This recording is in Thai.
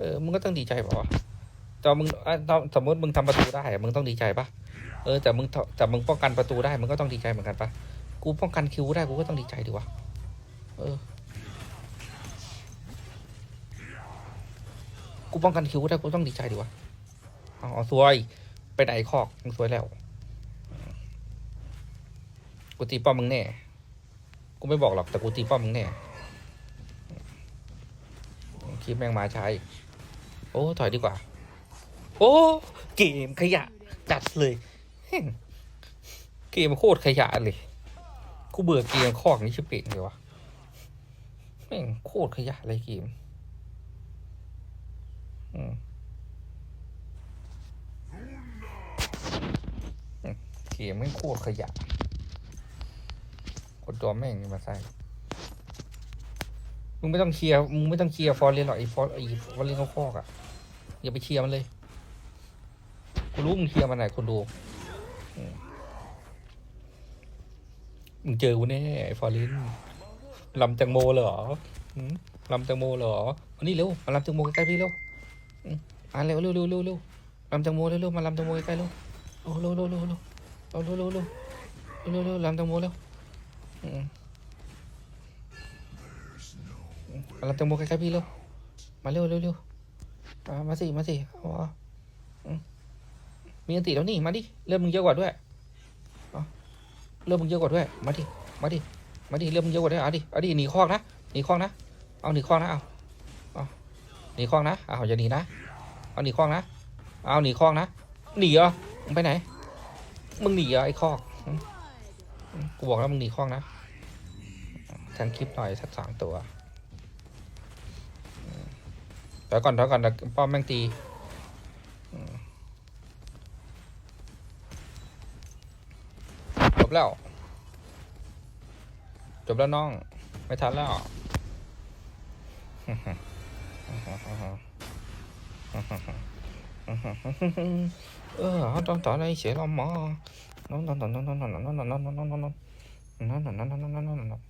เออมึงก็ต้องดีใจป่าวะแต่มึงอะถ้าสมมติมึงทำประตูได้มึงต้องดีใจปะเออแต่มึงแต่มึงป้องกันประตูได้มึงก็ต้องดีใจเหมือนกันปะกูป้องกันคิวได้กูก็ต้องดีใจดิวะเออกูป้องกันคิวได้กูต้องดีใจดิวะอาเอาสวย ไปไหนคอกมึงสวยแล้ว กูตีป้อมมึงแน่ กูไม่บอกหรอกแต่กูตีป้อมมึงแน่คลิปแม่งมาใช้ โอ้ถอยดีกว่า โอ้เกมขยะจัดเลยเกมโคตรขยะเลยกูเบื่อเกมคอกนี้ชิบเป่งเลยวะแม่งโคตรขยะเลยเกมอืมเกมแม่งโคตรขยะกดตัวแม่งมาใส่ มึงไม่ต้องเคลียร์มึงไม่ต้องเคลียร์ฟอร์เรนหรอกไอ้ฟอร์ไอ้ฟอร์เรนเขาคอกอะอย่าไปเคลียร์มันเลยกูรู้มึงเคลียร์มันไหนคนดูมึงเจอกูแน่ไอ้ฟอร์เรนลำแตงโมเหรอลำแตงโมเหรออันนี้เร็วมาลำแตงโมใกล้ๆพี่เร็วอ่านเร็วเร็วเร็วเร็วเร็วลำแตงโมเร็วเร็วมาลำแตงโมใกล้ๆเร็วโอ้เร็วเร็วเร็วเร็วเอาเร็วเร็วเร็วเร็วเร็วลำแตงโมเร็ว อืมมารับแตงโมใกล้ๆพี่เร็ว มาเร็วเร็วเร็วมาสิ มาสิอาเอมีอันติแล้วนี่ มาดิ เริ่มมึงเยอะกว่าด้วยเริ่มมึงเยอะกว่าด้วย มาดิ มาดิ มาดิ เริ่มมึงเยอะกว่าด้วยเอาดิเอาดิ หนีคอกนะ หนีคอกนะ เอาหนีคอกนะ เอาเอาหนีคอกนะ เอาอย่าหนีนะ เอาหนีคอกนะ เอาหนีคอกนะ หนีเหรอมึงไปไหน มึงหนีเหรอไอ้คอกกูบอกแล้วมึงหนีคอกนะแทนคลิปหน่อยสักสองตัว ถอยก่อนถอยก่อนป้อมแม่งตีจบแล้ว จบแล้วน้อง ไม่ทันแล้วเออต้องต่ออะไรเสียเราหมอน้องน้องน้องน้องน้องน้องน้องน้องน้องน้องน้องน้องน้องน้องน้องน้องน้อง